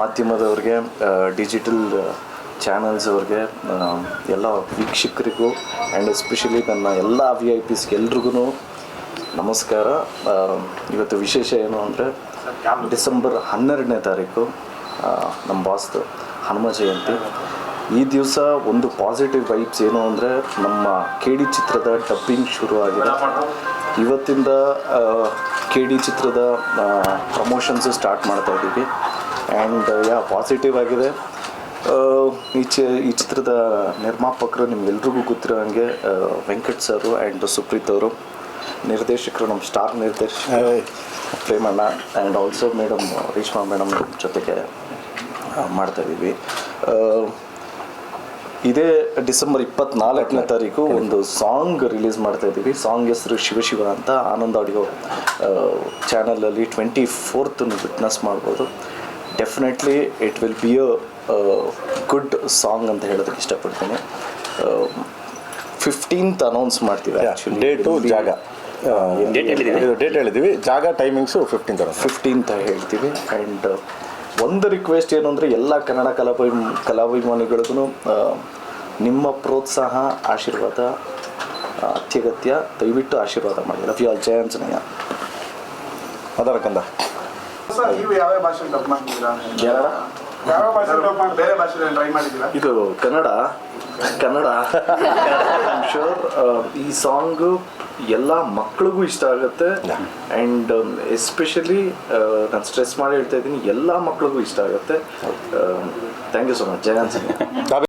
ಮಾಧ್ಯಮದವ್ರಿಗೆ digital channels ಅವ್ರಿಗೆ ಎಲ್ಲ ವೀಕ್ಷಕರಿಗೂ and especially ನನ್ನ ಎಲ್ಲ ವಿ ಐ ಪಿಸ್ಗೆ ಎಲ್ರಿಗೂ ನಮಸ್ಕಾರ. ಇವತ್ತು ವಿಶೇಷ ಏನು ಅಂದರೆ ಡಿಸೆಂಬರ್ ಹನ್ನೆರಡನೇ ತಾರೀಕು ನಮ್ಮ ಬಾಸ್ದು ಹನುಮ ಜಯಂತಿ. ಈ ದಿವಸ ಒಂದು ಪಾಸಿಟಿವ್ ವೈಬ್ಸ್ ಏನು ಅಂದರೆ ನಮ್ಮ ಕೆ ಚಿತ್ರದ ಡಬ್ಬಿಂಗ್ ಶುರು ಆಗಿದೆ ಇವತ್ತಿಂದ ಕೆ ಡಿ ಚಿತ್ರದ ಪ್ರಮೋಷನ್ಸ್ ಸ್ಟಾರ್ಟ್ ಮಾಡ್ತಾ ಇದ್ದೀವಿ. ಆ್ಯಂಡ್ ಯಾ ಪಾಸಿಟಿವ್ ಆಗಿದೆ. ಈ ಚಿ ಈ ಚಿತ್ರದ ನಿರ್ಮಾಪಕರು ನಿಮ್ಗೆಲ್ರಿಗೂ ಗೊತ್ತಿರೋ ಹಾಗೆ ವೆಂಕಟ್ ಸರು ಆ್ಯಂಡ್ ಸುಪ್ರೀತ್ ಅವರು. ನಿರ್ದೇಶಕರು ನಮ್ಮ ಸ್ಟಾರ್ ನಿರ್ದೇಶಕ Premanna and also madam Reshma madam ಜೊತೆಗೆ ಮಾಡ್ತಾಯಿದ್ದೀವಿ ಮಾಡ್ತಾ ಇದ್ದೀವಿ. ಆ, ಇದೇ ಡಿಸೆಂಬರ್ ಇಪ್ಪತ್ನಾಲ್ಕನೇ ತಾರೀಕು ಒಂದು ಸಾಂಗ್ ರಿಲೀಸ್ ಮಾಡ್ತಾ ಇದ್ದೀವಿ. ಸಾಂಗ್ ಹೆಸರು ಶಿವಶಿವ ಶಿವ ಅಂತ ಆನಂದ್ ಆಡಿಯೋ ಚಾನಲಲ್ಲಿ ಟ್ವೆಂಟಿ ಫೋರ್ತನ್ನು ವಿಟ್ನೆಸ್ ಮಾಡ್ಬೋದು. Definitely it will be a good song ಅಂತ ಹೇಳೋದಕ್ಕೆ ಇಷ್ಟಪಡ್ತೀನಿ. ಫಿಫ್ಟೀನ್ತ್ ಅನೌನ್ಸ್ ಮಾಡ್ತೀವಿ ಆ್ಯಕ್ಚುಲಿ ಡೇಟು ಜಾಗ. ಡೇಟ್ ಹೇಳಿದ್ದೀವಿ ಜಾಗ ಟೈಮಿಂಗ್ಸು ಫಿಫ್ಟೀನ್ ತರೋದು ಫಿಫ್ಟೀನ್ತ್ ಹೇಳ್ತೀವಿ. ಆ್ಯಂಡ್ ಒಂದು ರಿಕ್ವೆಸ್ಟ್ ಏನು ಅಂದರೆ ಎಲ್ಲ ಕನ್ನಡ ಕಲಾಭಿ ಕಲಾಭಿಮಾನಿಗಳಿಗೂ ನಿಮ್ಮ ಪ್ರೋತ್ಸಾಹ ಆಶೀರ್ವಾದ ಅತ್ಯಗತ್ಯ ದಯವಿಟ್ಟು ಆಶೀರ್ವಾದ ಮಾಡಿ. ಲವ್ ಯು ಆಲ್ ಜಯ ಆಂಜನೇಯ. ಅದರ ಕಂದ. ಸರ್ ನೀವು ಯಾವ್ಯಾವ ಭಾಷೆಗೆ ಡಬ್ ಮಾಡ್ತಿದ್ದೀರಾ ಕನ್ನಡ ಯಾವ ಭಾಷೆ ಡಬ್ ಮಾಡಿ ಬೇರೆ ಭಾಷೆ ಟ್ರೈ ಮಾಡಿದ್ದೀರಾ? ಇದು ಕನ್ನಡ. ಕನ್ನಡ. ಶೋರ್ ಈ ಸಾಂಗ್ ಎಲ್ಲ ಮಕ್ಳಿಗೂ ಇಷ್ಟ ಆಗುತ್ತೆ. ಅಂಡ್ ಎಸ್ಪೆಷಲಿ ನಾನು ಸ್ಟ್ರೆಸ್ ಮಾಡಿ ಹೇಳ್ತಾ ಇದ್ದೀನಿ ಎಲ್ಲ ಮಕ್ಳಿಗೂ ಇಷ್ಟ ಆಗುತ್ತೆ. ಥ್ಯಾಂಕ್ ಯು ಸೊ ಮಚ್ ಜಯ ಆಂಜನೇಯ